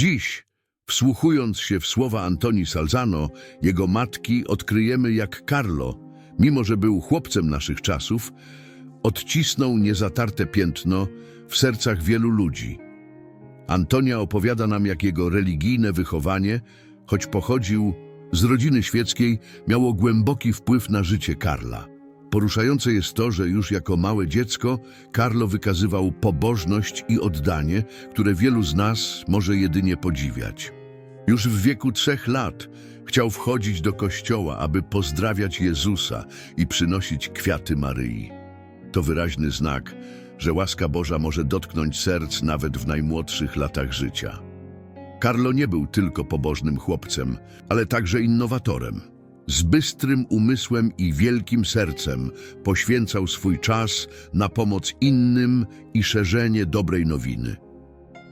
Dziś, wsłuchując się w słowa Antoni Salzano, jego matki, odkryjemy jak Carlo, mimo że był chłopcem naszych czasów, odcisnął niezatarte piętno w sercach wielu ludzi. Antonia opowiada nam, jak jego religijne wychowanie, choć pochodził z rodziny świeckiej, miało głęboki wpływ na życie Karla. Poruszające jest to, że już jako małe dziecko Carlo wykazywał pobożność i oddanie, które wielu z nas może jedynie podziwiać. Już w wieku trzech lat chciał wchodzić do kościoła, aby pozdrawiać Jezusa i przynosić kwiaty Maryi. To wyraźny znak, że łaska Boża może dotknąć serc nawet w najmłodszych latach życia. Carlo nie był tylko pobożnym chłopcem, ale także innowatorem. Z bystrym umysłem i wielkim sercem poświęcał swój czas na pomoc innym i szerzenie dobrej nowiny.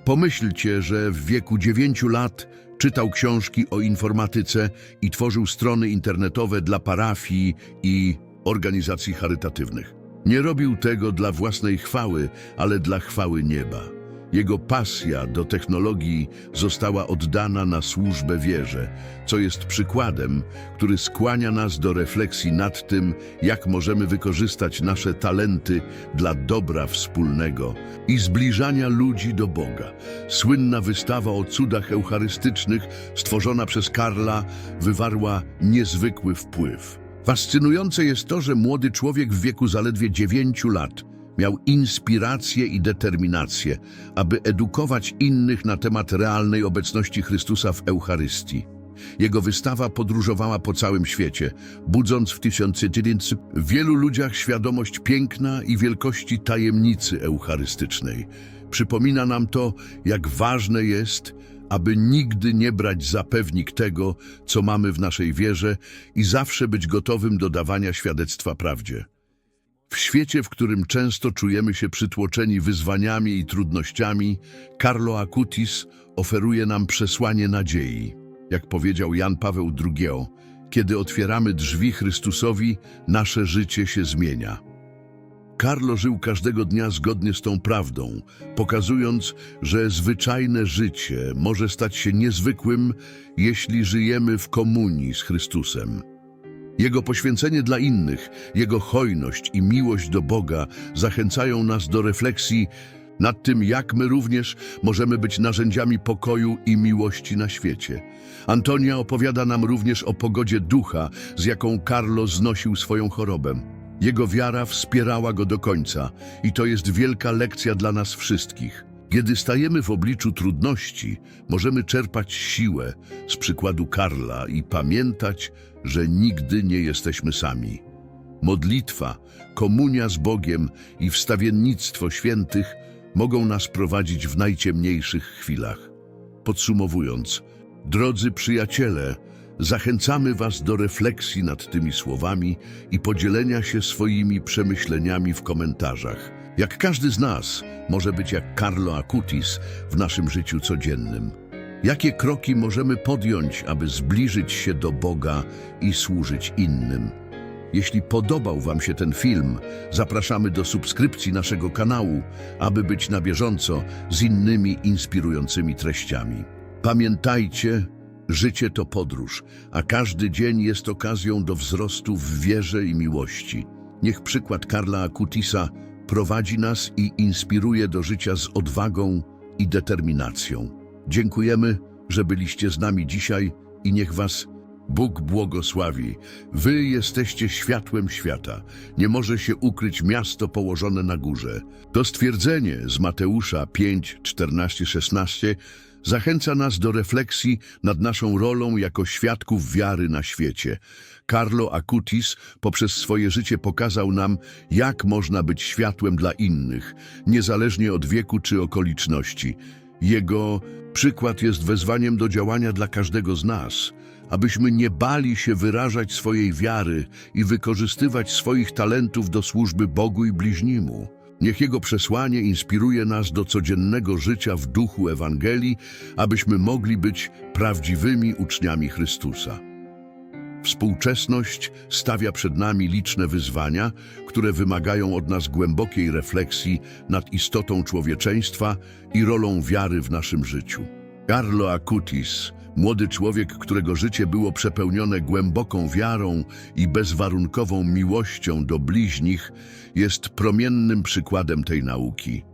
Pomyślcie, że w wieku dziewięciu lat czytał książki o informatyce i tworzył strony internetowe dla parafii i organizacji charytatywnych. Nie robił tego dla własnej chwały, ale dla chwały nieba. Jego pasja do technologii została oddana na służbę wierze, co jest przykładem, który skłania nas do refleksji nad tym, jak możemy wykorzystać nasze talenty dla dobra wspólnego i zbliżania ludzi do Boga. Słynna wystawa o cudach eucharystycznych, stworzona przez Karla, wywarła niezwykły wpływ. Fascynujące jest to, że młody człowiek w wieku zaledwie dziewięciu lat miał inspirację i determinację, aby edukować innych na temat realnej obecności Chrystusa w Eucharystii. Jego wystawa podróżowała po całym świecie, budząc w 1900 w wielu ludziach świadomość piękna i wielkości tajemnicy eucharystycznej. Przypomina nam to, jak ważne jest, aby nigdy nie brać za pewnik tego, co mamy w naszej wierze i zawsze być gotowym do dawania świadectwa prawdzie. W świecie, w którym często czujemy się przytłoczeni wyzwaniami i trudnościami, Carlo Acutis oferuje nam przesłanie nadziei. Jak powiedział Jan Paweł II, kiedy otwieramy drzwi Chrystusowi, nasze życie się zmienia. Carlo żył każdego dnia zgodnie z tą prawdą, pokazując, że zwyczajne życie może stać się niezwykłym, jeśli żyjemy w komunii z Chrystusem. Jego poświęcenie dla innych, Jego hojność i miłość do Boga zachęcają nas do refleksji nad tym, jak my również możemy być narzędziami pokoju i miłości na świecie. Antonia opowiada nam również o pogodzie ducha, z jaką Carlo znosił swoją chorobę. Jego wiara wspierała go do końca i to jest wielka lekcja dla nas wszystkich. Kiedy stajemy w obliczu trudności, możemy czerpać siłę z przykładu Karla i pamiętać, że nigdy nie jesteśmy sami. Modlitwa, komunia z Bogiem i wstawiennictwo świętych mogą nas prowadzić w najciemniejszych chwilach. Podsumowując, drodzy przyjaciele, zachęcamy Was do refleksji nad tymi słowami i podzielenia się swoimi przemyśleniami w komentarzach. Jak każdy z nas może być jak Carlo Acutis w naszym życiu codziennym. Jakie kroki możemy podjąć, aby zbliżyć się do Boga i służyć innym? Jeśli podobał Wam się ten film, zapraszamy do subskrypcji naszego kanału, aby być na bieżąco z innymi inspirującymi treściami. Pamiętajcie, życie to podróż, a każdy dzień jest okazją do wzrostu w wierze i miłości. Niech przykład Karla Acutisa prowadzi nas i inspiruje do życia z odwagą i determinacją. Dziękujemy, że byliście z nami dzisiaj i niech Was Bóg błogosławi. Wy jesteście światłem świata. Nie może się ukryć miasto położone na górze. To stwierdzenie z Mateusza 5, 14, 16 zachęca nas do refleksji nad naszą rolą jako świadków wiary na świecie. Carlo Acutis poprzez swoje życie pokazał nam, jak można być światłem dla innych, niezależnie od wieku czy okoliczności. Jego przykład jest wezwaniem do działania dla każdego z nas, abyśmy nie bali się wyrażać swojej wiary i wykorzystywać swoich talentów do służby Bogu i bliźnimu. Niech Jego przesłanie inspiruje nas do codziennego życia w duchu Ewangelii, abyśmy mogli być prawdziwymi uczniami Chrystusa. Współczesność stawia przed nami liczne wyzwania, które wymagają od nas głębokiej refleksji nad istotą człowieczeństwa i rolą wiary w naszym życiu. Carlo Acutis, młody człowiek, którego życie było przepełnione głęboką wiarą i bezwarunkową miłością do bliźnich, jest promiennym przykładem tej nauki.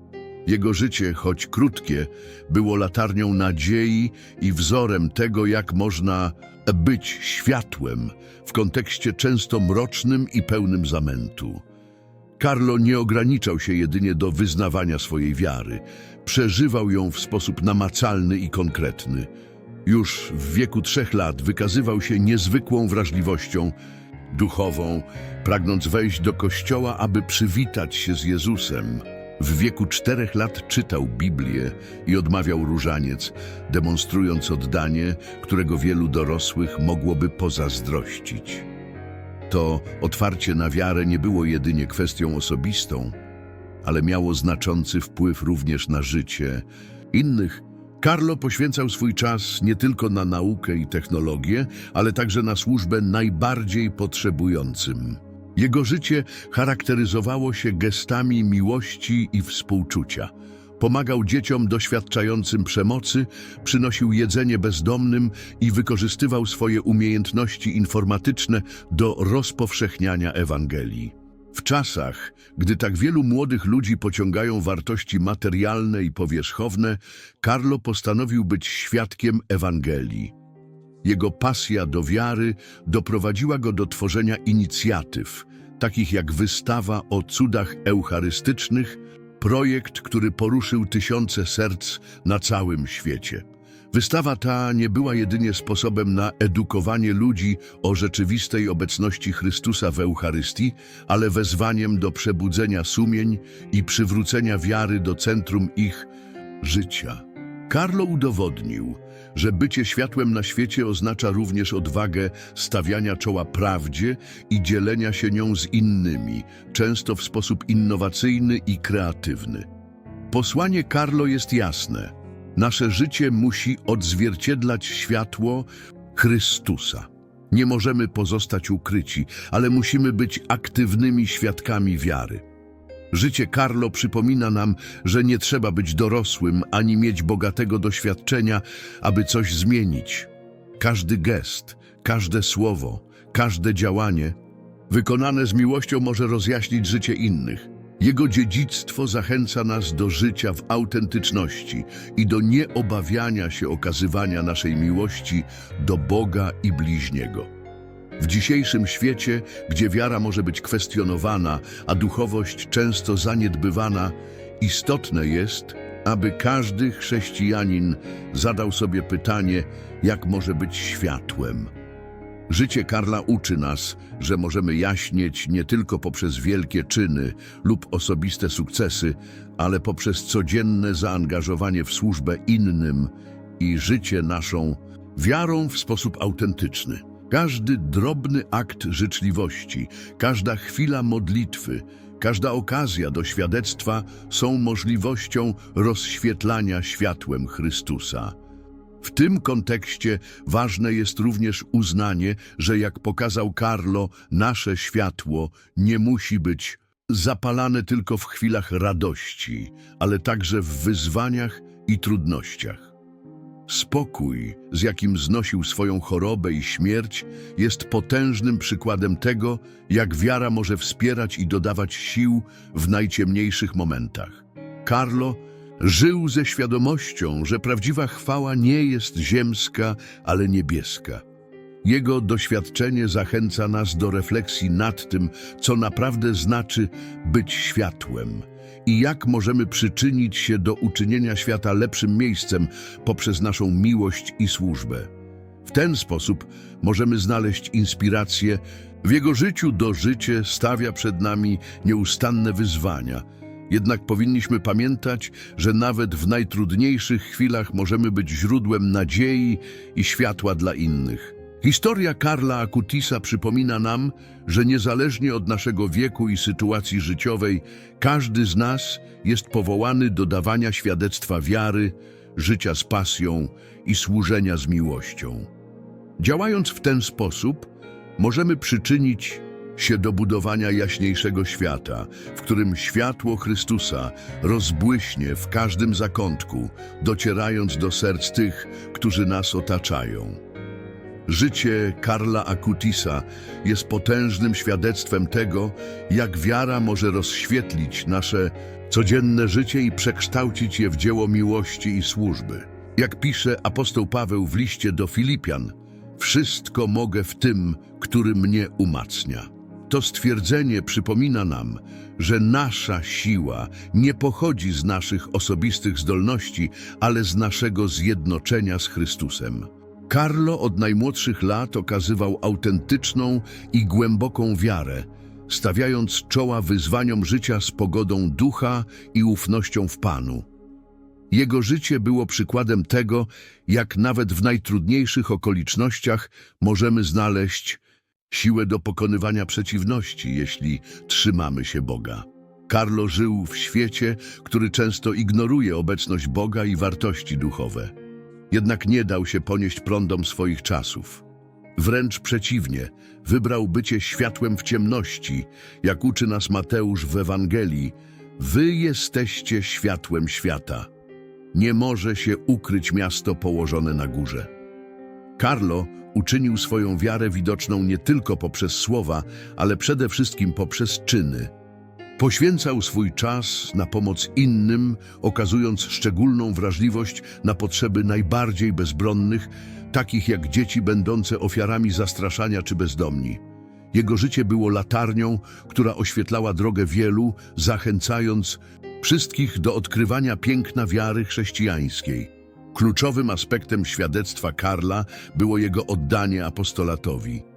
Jego życie, choć krótkie, było latarnią nadziei i wzorem tego, jak można być światłem w kontekście często mrocznym i pełnym zamętu. Carlo nie ograniczał się jedynie do wyznawania swojej wiary. Przeżywał ją w sposób namacalny i konkretny. Już w wieku trzech lat wykazywał się niezwykłą wrażliwością duchową, pragnąc wejść do kościoła, aby przywitać się z Jezusem. W wieku czterech lat czytał Biblię i odmawiał różaniec, demonstrując oddanie, którego wielu dorosłych mogłoby pozazdrościć. To otwarcie na wiarę nie było jedynie kwestią osobistą, ale miało znaczący wpływ również na życie innych. Carlo poświęcał swój czas nie tylko na naukę i technologię, ale także na służbę najbardziej potrzebującym. Jego życie charakteryzowało się gestami miłości i współczucia. Pomagał dzieciom doświadczającym przemocy, przynosił jedzenie bezdomnym i wykorzystywał swoje umiejętności informatyczne do rozpowszechniania Ewangelii. W czasach, gdy tak wielu młodych ludzi pociągają wartości materialne i powierzchowne, Carlo postanowił być świadkiem Ewangelii. Jego pasja do wiary doprowadziła go do tworzenia inicjatyw, takich jak wystawa o cudach eucharystycznych, projekt, który poruszył tysiące serc na całym świecie. Wystawa ta nie była jedynie sposobem na edukowanie ludzi o rzeczywistej obecności Chrystusa w Eucharystii, ale wezwaniem do przebudzenia sumień i przywrócenia wiary do centrum ich życia. Carlo udowodnił, że bycie światłem na świecie oznacza również odwagę stawiania czoła prawdzie i dzielenia się nią z innymi, często w sposób innowacyjny i kreatywny. Posłanie Carlo jest jasne. Nasze życie musi odzwierciedlać światło Chrystusa. Nie możemy pozostać ukryci, ale musimy być aktywnymi świadkami wiary. Życie Carlo przypomina nam, że nie trzeba być dorosłym ani mieć bogatego doświadczenia, aby coś zmienić. Każdy gest, każde słowo, każde działanie wykonane z miłością może rozjaśnić życie innych. Jego dziedzictwo zachęca nas do życia w autentyczności i do nieobawiania się okazywania naszej miłości do Boga i bliźniego. W dzisiejszym świecie, gdzie wiara może być kwestionowana, a duchowość często zaniedbywana, istotne jest, aby każdy chrześcijanin zadał sobie pytanie, jak może być światłem. Życie Karla uczy nas, że możemy jaśnieć nie tylko poprzez wielkie czyny lub osobiste sukcesy, ale poprzez codzienne zaangażowanie w służbę innym i życie naszą wiarą w sposób autentyczny. Każdy drobny akt życzliwości, każda chwila modlitwy, każda okazja do świadectwa są możliwością rozświetlania światłem Chrystusa. W tym kontekście ważne jest również uznanie, że jak pokazał Carlo, nasze światło nie musi być zapalane tylko w chwilach radości, ale także w wyzwaniach i trudnościach. Spokój, z jakim znosił swoją chorobę i śmierć, jest potężnym przykładem tego, jak wiara może wspierać i dodawać sił w najciemniejszych momentach. Carlo żył ze świadomością, że prawdziwa chwała nie jest ziemska, ale niebieska. Jego doświadczenie zachęca nas do refleksji nad tym, co naprawdę znaczy być światłem i jak możemy przyczynić się do uczynienia świata lepszym miejscem poprzez naszą miłość i służbę. W ten sposób możemy znaleźć inspirację. W jego życiu do życie stawia przed nami nieustanne wyzwania. Jednak powinniśmy pamiętać, że nawet w najtrudniejszych chwilach możemy być źródłem nadziei i światła dla innych. Historia Karla Akutisa przypomina nam, że niezależnie od naszego wieku i sytuacji życiowej, każdy z nas jest powołany do dawania świadectwa wiary, życia z pasją i służenia z miłością. Działając w ten sposób, możemy przyczynić się do budowania jaśniejszego świata, w którym światło Chrystusa rozbłyśnie w każdym zakątku, docierając do serc tych, którzy nas otaczają. Życie Karla Akutisa jest potężnym świadectwem tego, jak wiara może rozświetlić nasze codzienne życie i przekształcić je w dzieło miłości i służby. Jak pisze apostoł Paweł w liście do Filipian, wszystko mogę w tym, który mnie umacnia. To stwierdzenie przypomina nam, że nasza siła nie pochodzi z naszych osobistych zdolności, ale z naszego zjednoczenia z Chrystusem. Carlo od najmłodszych lat okazywał autentyczną i głęboką wiarę, stawiając czoła wyzwaniom życia z pogodą ducha i ufnością w Panu. Jego życie było przykładem tego, jak nawet w najtrudniejszych okolicznościach możemy znaleźć siłę do pokonywania przeciwności, jeśli trzymamy się Boga. Carlo żył w świecie, który często ignoruje obecność Boga i wartości duchowe. Jednak nie dał się ponieść prądom swoich czasów. Wręcz przeciwnie, wybrał bycie światłem w ciemności, jak uczy nas Mateusz w Ewangelii. Wy jesteście światłem świata. Nie może się ukryć miasto położone na górze. Carlo uczynił swoją wiarę widoczną nie tylko poprzez słowa, ale przede wszystkim poprzez czyny. Poświęcał swój czas na pomoc innym, okazując szczególną wrażliwość na potrzeby najbardziej bezbronnych, takich jak dzieci będące ofiarami zastraszania czy bezdomni. Jego życie było latarnią, która oświetlała drogę wielu, zachęcając wszystkich do odkrywania piękna wiary chrześcijańskiej. Kluczowym aspektem świadectwa Karla było jego oddanie apostolatowi.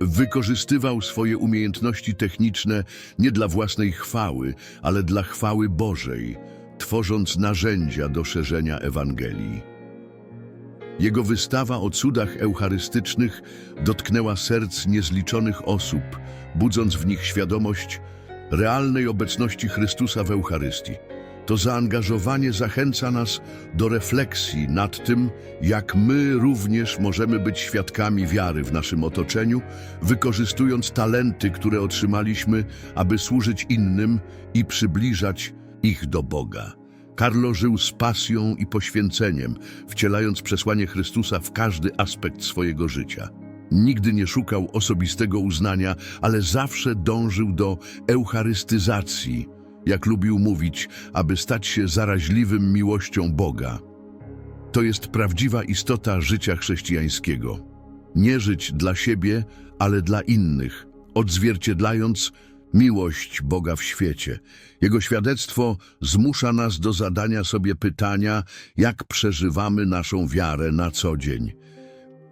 Wykorzystywał swoje umiejętności techniczne nie dla własnej chwały, ale dla chwały Bożej, tworząc narzędzia do szerzenia Ewangelii. Jego wystawa o cudach eucharystycznych dotknęła serc niezliczonych osób, budząc w nich świadomość realnej obecności Chrystusa w Eucharystii. To zaangażowanie zachęca nas do refleksji nad tym, jak my również możemy być świadkami wiary w naszym otoczeniu, wykorzystując talenty, które otrzymaliśmy, aby służyć innym i przybliżać ich do Boga. Carlo żył z pasją i poświęceniem, wcielając przesłanie Chrystusa w każdy aspekt swojego życia. Nigdy nie szukał osobistego uznania, ale zawsze dążył do eucharystyzacji, jak lubił mówić, aby stać się zaraźliwym miłością Boga. To jest prawdziwa istota życia chrześcijańskiego. Nie żyć dla siebie, ale dla innych, odzwierciedlając miłość Boga w świecie. Jego świadectwo zmusza nas do zadania sobie pytania, jak przeżywamy naszą wiarę na co dzień.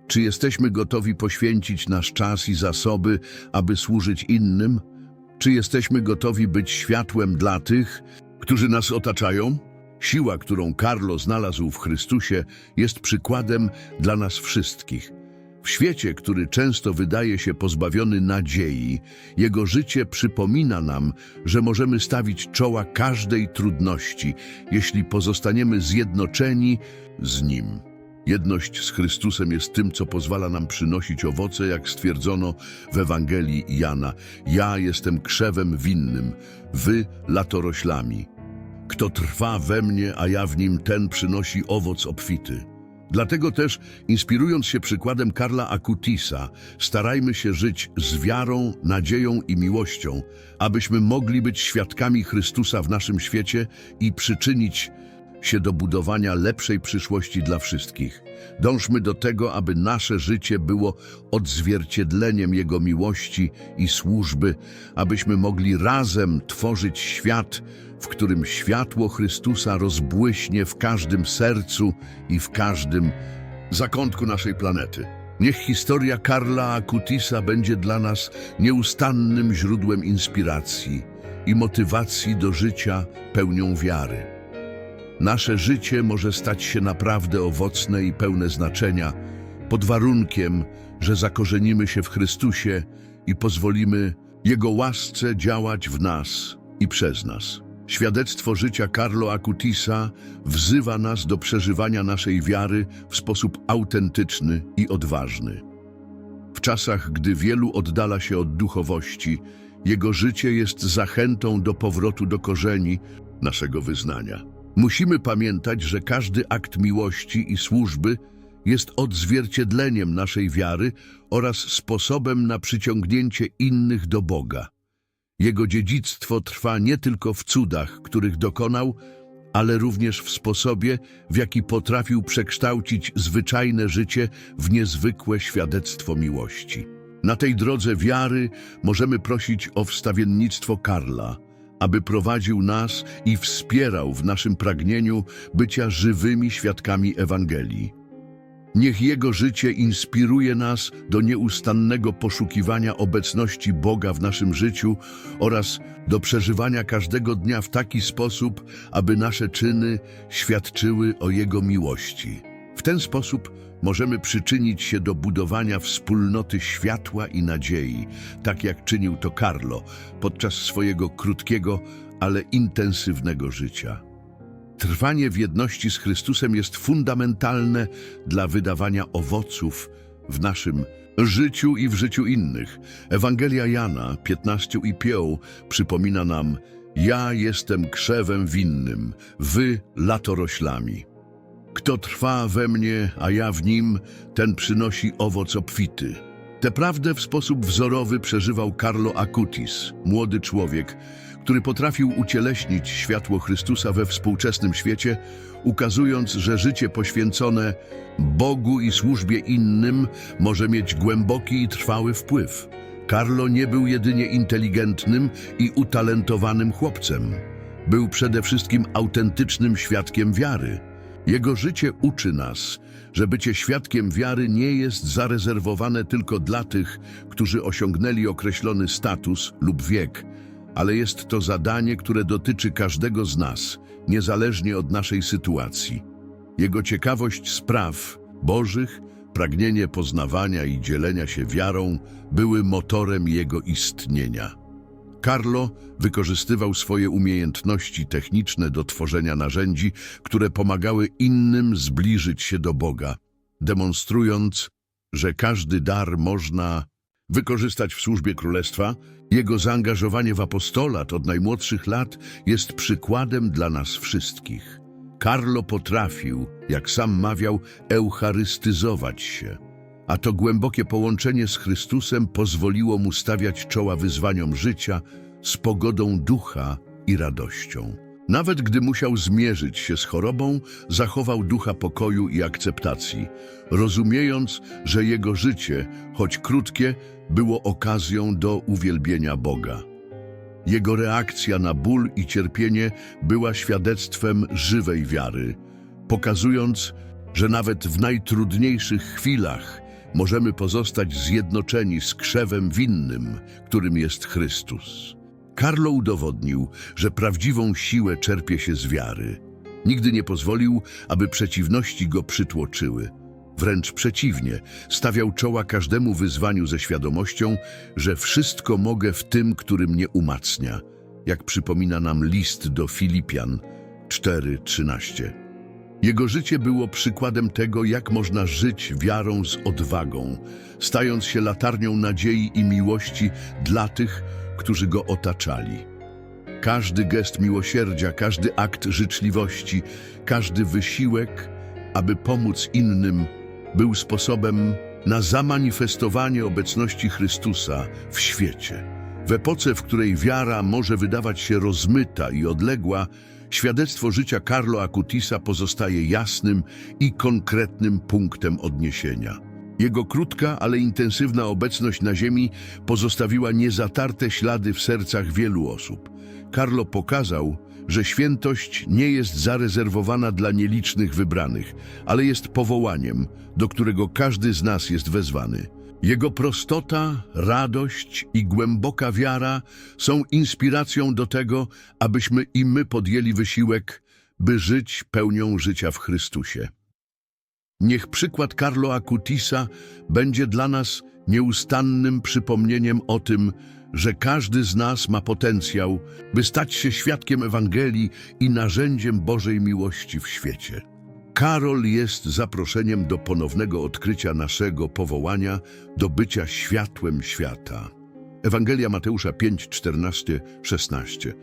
Czy jesteśmy gotowi poświęcić nasz czas i zasoby, aby służyć innym? Czy jesteśmy gotowi być światłem dla tych, którzy nas otaczają? Siła, którą Carlo znalazł w Chrystusie, jest przykładem dla nas wszystkich. W świecie, który często wydaje się pozbawiony nadziei, jego życie przypomina nam, że możemy stawić czoła każdej trudności, jeśli pozostaniemy zjednoczeni z Nim. Jedność z Chrystusem jest tym, co pozwala nam przynosić owoce, jak stwierdzono w Ewangelii Jana. Ja jestem krzewem winnym, wy latoroślami. Kto trwa we mnie, a ja w nim, ten przynosi owoc obfity. Dlatego też, inspirując się przykładem Karla Akutisa, starajmy się żyć z wiarą, nadzieją i miłością, abyśmy mogli być świadkami Chrystusa w naszym świecie i przyczynić się do budowania lepszej przyszłości dla wszystkich. Dążmy do tego, aby nasze życie było odzwierciedleniem Jego miłości i służby, abyśmy mogli razem tworzyć świat, w którym światło Chrystusa rozbłyśnie w każdym sercu i w każdym zakątku naszej planety. Niech historia Karla Akutisa będzie dla nas nieustannym źródłem inspiracji i motywacji do życia pełnią wiary. Nasze życie może stać się naprawdę owocne i pełne znaczenia, pod warunkiem, że zakorzenimy się w Chrystusie i pozwolimy Jego łasce działać w nas i przez nas. Świadectwo życia Carlo Acutisa wzywa nas do przeżywania naszej wiary w sposób autentyczny i odważny. W czasach, gdy wielu oddala się od duchowości, jego życie jest zachętą do powrotu do korzeni naszego wyznania. Musimy pamiętać, że każdy akt miłości i służby jest odzwierciedleniem naszej wiary oraz sposobem na przyciągnięcie innych do Boga. Jego dziedzictwo trwa nie tylko w cudach, których dokonał, ale również w sposobie, w jaki potrafił przekształcić zwyczajne życie w niezwykłe świadectwo miłości. Na tej drodze wiary możemy prosić o wstawiennictwo Karla, aby prowadził nas i wspierał w naszym pragnieniu bycia żywymi świadkami Ewangelii. Niech Jego życie inspiruje nas do nieustannego poszukiwania obecności Boga w naszym życiu oraz do przeżywania każdego dnia w taki sposób, aby nasze czyny świadczyły o Jego miłości. Ten sposób możemy przyczynić się do budowania wspólnoty światła i nadziei, tak jak czynił to Carlo podczas swojego krótkiego, ale intensywnego życia. Trwanie w jedności z Chrystusem jest fundamentalne dla wydawania owoców w naszym życiu i w życiu innych. Ewangelia Jana 15 i 5 przypomina nam Ja jestem krzewem winnym, wy latoroślami. Kto trwa we mnie, a ja w nim, ten przynosi owoc obfity. Tę prawdę w sposób wzorowy przeżywał Carlo Acutis, młody człowiek, który potrafił ucieleśnić światło Chrystusa we współczesnym świecie, ukazując, że życie poświęcone Bogu i służbie innym może mieć głęboki i trwały wpływ. Carlo nie był jedynie inteligentnym i utalentowanym chłopcem. Był przede wszystkim autentycznym świadkiem wiary. Jego życie uczy nas, że bycie świadkiem wiary nie jest zarezerwowane tylko dla tych, którzy osiągnęli określony status lub wiek, ale jest to zadanie, które dotyczy każdego z nas, niezależnie od naszej sytuacji. Jego ciekawość spraw Bożych, pragnienie poznawania i dzielenia się wiarą były motorem jego istnienia. Carlo wykorzystywał swoje umiejętności techniczne do tworzenia narzędzi, które pomagały innym zbliżyć się do Boga, demonstrując, że każdy dar można wykorzystać w służbie królestwa. Jego zaangażowanie w apostolat od najmłodszych lat jest przykładem dla nas wszystkich. Carlo potrafił, jak sam mawiał, eucharystyzować się, a to głębokie połączenie z Chrystusem pozwoliło mu stawiać czoła wyzwaniom życia z pogodą ducha i radością. Nawet gdy musiał zmierzyć się z chorobą, zachował ducha pokoju i akceptacji, rozumiejąc, że jego życie, choć krótkie, było okazją do uwielbienia Boga. Jego reakcja na ból i cierpienie była świadectwem żywej wiary, pokazując, że nawet w najtrudniejszych chwilach możemy pozostać zjednoczeni z krzewem winnym, którym jest Chrystus. Carlo udowodnił, że prawdziwą siłę czerpie się z wiary. Nigdy nie pozwolił, aby przeciwności go przytłoczyły. Wręcz przeciwnie, stawiał czoła każdemu wyzwaniu ze świadomością, że wszystko mogę w tym, który mnie umacnia, jak przypomina nam list do Filipian 4:13. Jego życie było przykładem tego, jak można żyć wiarą z odwagą, stając się latarnią nadziei i miłości dla tych, którzy go otaczali. Każdy gest miłosierdzia, każdy akt życzliwości, każdy wysiłek, aby pomóc innym, był sposobem na zamanifestowanie obecności Chrystusa w świecie. W epoce, w której wiara może wydawać się rozmyta i odległa, świadectwo życia Carlo Acutisa pozostaje jasnym i konkretnym punktem odniesienia. Jego krótka, ale intensywna obecność na ziemi pozostawiła niezatarte ślady w sercach wielu osób. Carlo pokazał, że świętość nie jest zarezerwowana dla nielicznych wybranych, ale jest powołaniem, do którego każdy z nas jest wezwany. Jego prostota, radość i głęboka wiara są inspiracją do tego, abyśmy i my podjęli wysiłek, by żyć pełnią życia w Chrystusie. Niech przykład Carlo Acutisa będzie dla nas nieustannym przypomnieniem o tym, że każdy z nas ma potencjał, by stać się świadkiem Ewangelii i narzędziem Bożej miłości w świecie. Karol jest zaproszeniem do ponownego odkrycia naszego powołania do bycia światłem świata. Ewangelia Mateusza 5, 14, 16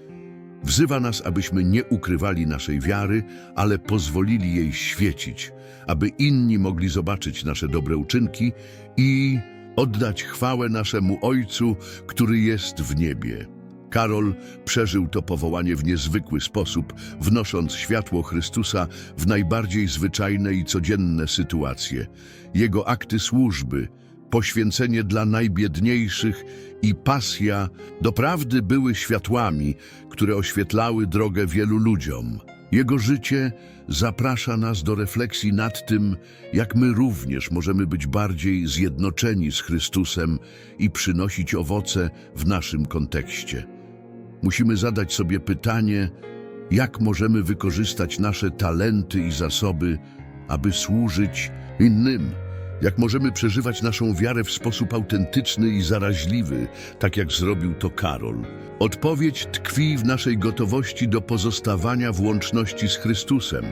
wzywa nas, abyśmy nie ukrywali naszej wiary, ale pozwolili jej świecić, aby inni mogli zobaczyć nasze dobre uczynki i oddać chwałę naszemu Ojcu, który jest w niebie. Karol przeżył to powołanie w niezwykły sposób, wnosząc światło Chrystusa w najbardziej zwyczajne i codzienne sytuacje. Jego akty służby, poświęcenie dla najbiedniejszych i pasja doprawdy były światłami, które oświetlały drogę wielu ludziom. Jego życie zaprasza nas do refleksji nad tym, jak my również możemy być bardziej zjednoczeni z Chrystusem i przynosić owoce w naszym kontekście. Musimy zadać sobie pytanie, jak możemy wykorzystać nasze talenty i zasoby, aby służyć innym. Jak możemy przeżywać naszą wiarę w sposób autentyczny i zaraźliwy, tak jak zrobił to Karol. Odpowiedź tkwi w naszej gotowości do pozostawania w łączności z Chrystusem,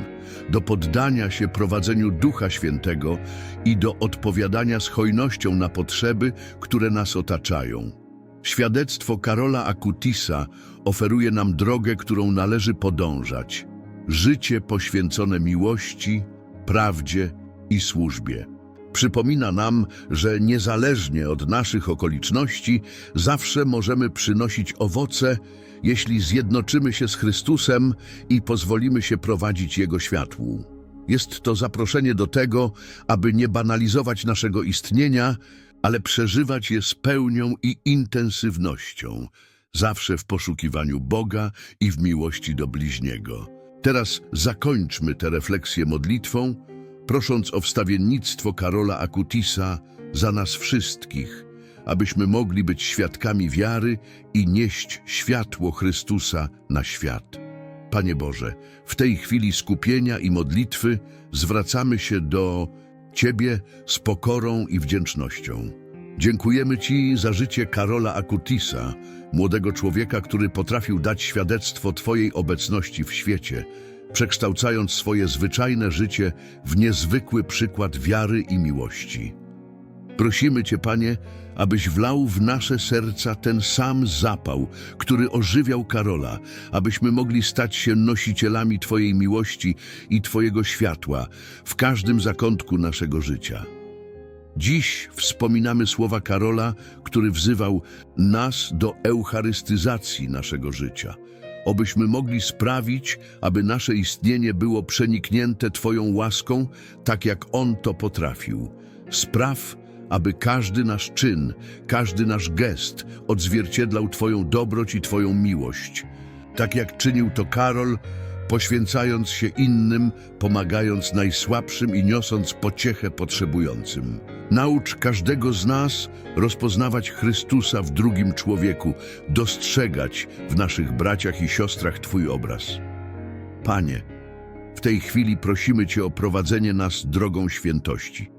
do poddania się prowadzeniu Ducha Świętego i do odpowiadania z hojnością na potrzeby, które nas otaczają. Świadectwo Karola Akutisa oferuje nam drogę, którą należy podążać. Życie poświęcone miłości, prawdzie i służbie. Przypomina nam, że niezależnie od naszych okoliczności zawsze możemy przynosić owoce, jeśli zjednoczymy się z Chrystusem i pozwolimy się prowadzić Jego światłu. Jest to zaproszenie do tego, aby nie banalizować naszego istnienia, ale przeżywać je z pełnią i intensywnością, zawsze w poszukiwaniu Boga i w miłości do bliźniego. Teraz zakończmy tę refleksję modlitwą, prosząc o wstawiennictwo Karola Akutisa za nas wszystkich, abyśmy mogli być świadkami wiary i nieść światło Chrystusa na świat. Panie Boże, w tej chwili skupienia i modlitwy zwracamy się do Ciebie z pokorą i wdzięcznością. Dziękujemy Ci za życie Karola Akutisa, młodego człowieka, który potrafił dać świadectwo Twojej obecności w świecie, przekształcając swoje zwyczajne życie w niezwykły przykład wiary i miłości. Prosimy Cię, Panie, abyś wlał w nasze serca ten sam zapał, który ożywiał Karola, abyśmy mogli stać się nosicielami Twojej miłości i Twojego światła w każdym zakątku naszego życia. Dziś wspominamy słowa Karola, który wzywał nas do eucharystyzacji naszego życia. Obyśmy mogli sprawić, aby nasze istnienie było przeniknięte Twoją łaską, tak jak On to potrafił. Spraw, aby każdy nasz czyn, każdy nasz gest odzwierciedlał Twoją dobroć i Twoją miłość. Tak jak czynił to Karol, poświęcając się innym, pomagając najsłabszym i niosąc pociechę potrzebującym. Naucz każdego z nas rozpoznawać Chrystusa w drugim człowieku, dostrzegać w naszych braciach i siostrach Twój obraz. Panie, w tej chwili prosimy Cię o prowadzenie nas drogą świętości.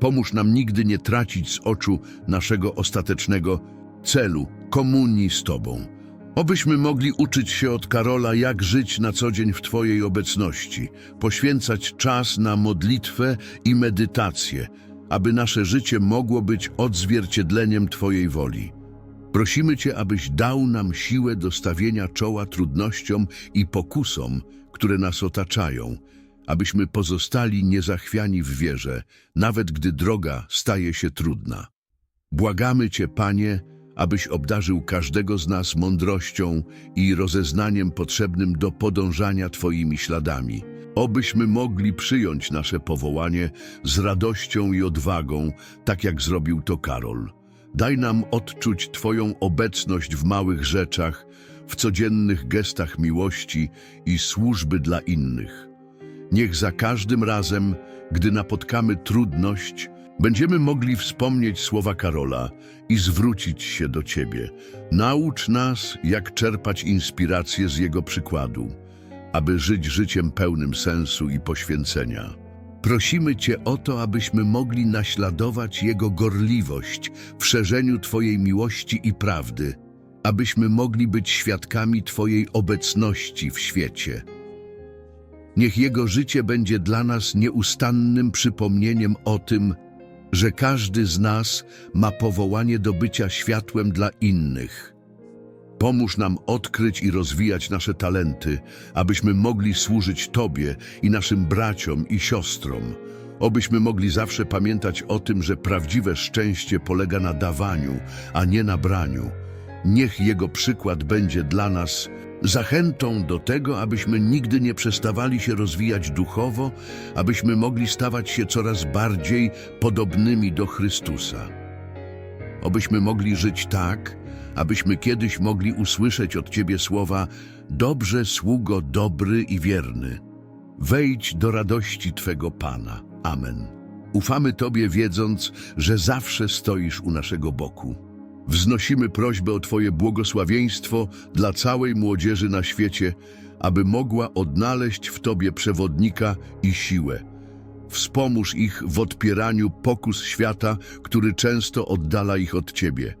Pomóż nam nigdy nie tracić z oczu naszego ostatecznego celu, komunii z Tobą. Obyśmy mogli uczyć się od Karola, jak żyć na co dzień w Twojej obecności, poświęcać czas na modlitwę i medytację, aby nasze życie mogło być odzwierciedleniem Twojej woli. Prosimy Cię, abyś dał nam siłę do stawienia czoła trudnościom i pokusom, które nas otaczają, abyśmy pozostali niezachwiani w wierze, nawet gdy droga staje się trudna. Błagamy Cię, Panie, abyś obdarzył każdego z nas mądrością i rozeznaniem potrzebnym do podążania Twoimi śladami. Obyśmy mogli przyjąć nasze powołanie z radością i odwagą, tak jak zrobił to Karol. Daj nam odczuć Twoją obecność w małych rzeczach, w codziennych gestach miłości i służby dla innych. Niech za każdym razem, gdy napotkamy trudność, będziemy mogli wspomnieć słowa Karola i zwrócić się do Ciebie. Naucz nas, jak czerpać inspirację z Jego przykładu, aby żyć życiem pełnym sensu i poświęcenia. Prosimy Cię o to, abyśmy mogli naśladować Jego gorliwość w szerzeniu Twojej miłości i prawdy, abyśmy mogli być świadkami Twojej obecności w świecie. Niech jego życie będzie dla nas nieustannym przypomnieniem o tym, że każdy z nas ma powołanie do bycia światłem dla innych. Pomóż nam odkryć i rozwijać nasze talenty, abyśmy mogli służyć Tobie i naszym braciom i siostrom. Obyśmy mogli zawsze pamiętać o tym, że prawdziwe szczęście polega na dawaniu, a nie na braniu. Niech Jego przykład będzie dla nas zachętą do tego, abyśmy nigdy nie przestawali się rozwijać duchowo, abyśmy mogli stawać się coraz bardziej podobnymi do Chrystusa. Obyśmy mogli żyć tak, abyśmy kiedyś mogli usłyszeć od Ciebie słowa Dobrze, sługo dobry i wierny. Wejdź do radości Twego Pana. Amen. Ufamy Tobie, wiedząc, że zawsze stoisz u naszego boku. Wznosimy prośbę o Twoje błogosławieństwo dla całej młodzieży na świecie, aby mogła odnaleźć w Tobie przewodnika i siłę. Wspomóż ich w odpieraniu pokus świata, który często oddala ich od Ciebie.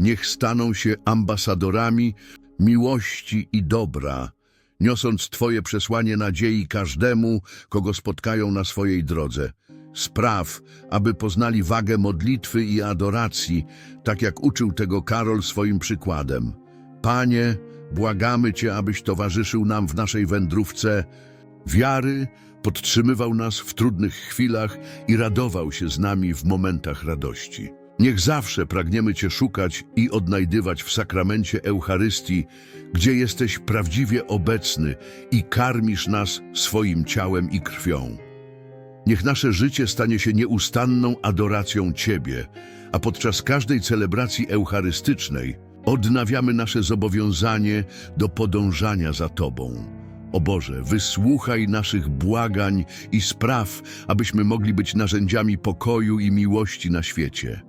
Niech staną się ambasadorami miłości i dobra, niosąc Twoje przesłanie nadziei każdemu, kogo spotkają na swojej drodze. Spraw, aby poznali wagę modlitwy i adoracji, tak jak uczył tego Karol swoim przykładem. Panie, błagamy Cię, abyś towarzyszył nam w naszej wędrówce wiary, podtrzymywał nas w trudnych chwilach i radował się z nami w momentach radości. Niech zawsze pragniemy Cię szukać i odnajdywać w sakramencie Eucharystii, gdzie jesteś prawdziwie obecny i karmisz nas swoim ciałem i krwią. Niech nasze życie stanie się nieustanną adoracją Ciebie, a podczas każdej celebracji eucharystycznej odnawiamy nasze zobowiązanie do podążania za Tobą. O Boże, wysłuchaj naszych błagań i spraw, abyśmy mogli być narzędziami pokoju i miłości na świecie.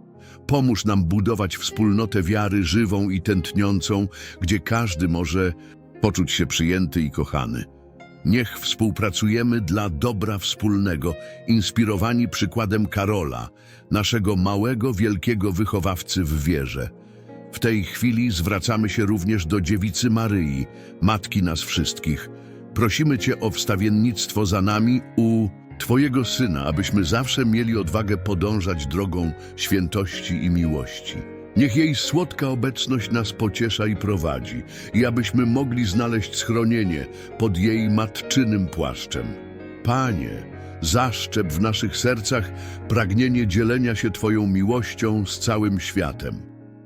Pomóż nam budować wspólnotę wiary żywą i tętniącą, gdzie każdy może poczuć się przyjęty i kochany. Niech współpracujemy dla dobra wspólnego, inspirowani przykładem Karola, naszego małego, wielkiego wychowawcy w wierze. W tej chwili zwracamy się również do dziewicy Maryi, matki nas wszystkich. Prosimy Cię o wstawiennictwo za nami u Twojego Syna, abyśmy zawsze mieli odwagę podążać drogą świętości i miłości. Niech jej słodka obecność nas pociesza i prowadzi, i abyśmy mogli znaleźć schronienie pod jej matczynym płaszczem. Panie, zaszczep w naszych sercach pragnienie dzielenia się Twoją miłością z całym światem.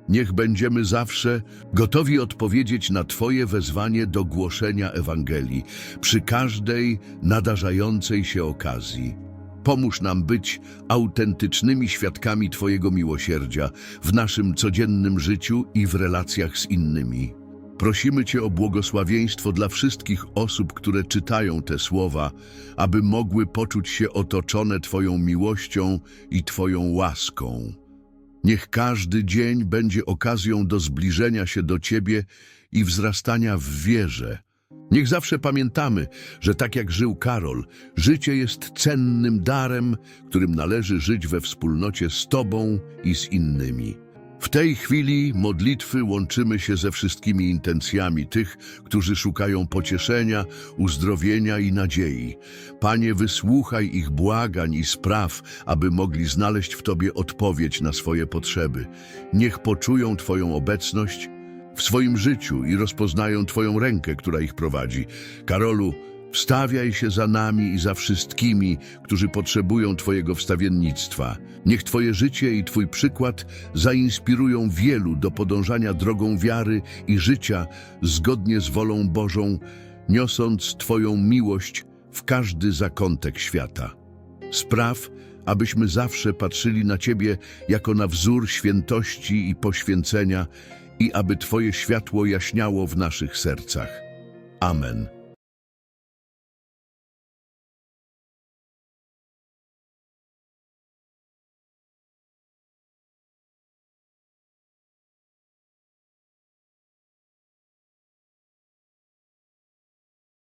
Niech będziemy zawsze gotowi odpowiedzieć na Twoje wezwanie do głoszenia Ewangelii przy każdej nadarzającej się okazji. Pomóż nam być autentycznymi świadkami Twojego miłosierdzia w naszym codziennym życiu i w relacjach z innymi. Prosimy Cię o błogosławieństwo dla wszystkich osób, które czytają te słowa, aby mogły poczuć się otoczone Twoją miłością i Twoją łaską. Niech każdy dzień będzie okazją do zbliżenia się do Ciebie i wzrastania w wierze. Niech zawsze pamiętamy, że tak jak żył Karol, życie jest cennym darem, którym należy żyć we wspólnocie z Tobą i z innymi. W tej chwili modlitwy łączymy się ze wszystkimi intencjami tych, którzy szukają pocieszenia, uzdrowienia i nadziei. Panie, wysłuchaj ich błagań i spraw, aby mogli znaleźć w Tobie odpowiedź na swoje potrzeby. Niech poczują Twoją obecność w swoim życiu i rozpoznają Twoją rękę, która ich prowadzi. Karolu, wstawiaj się za nami i za wszystkimi, którzy potrzebują Twojego wstawiennictwa. Niech Twoje życie i Twój przykład zainspirują wielu do podążania drogą wiary i życia zgodnie z wolą Bożą, niosąc Twoją miłość w każdy zakątek świata. Spraw, abyśmy zawsze patrzyli na Ciebie jako na wzór świętości i poświęcenia i aby Twoje światło jaśniało w naszych sercach. Amen.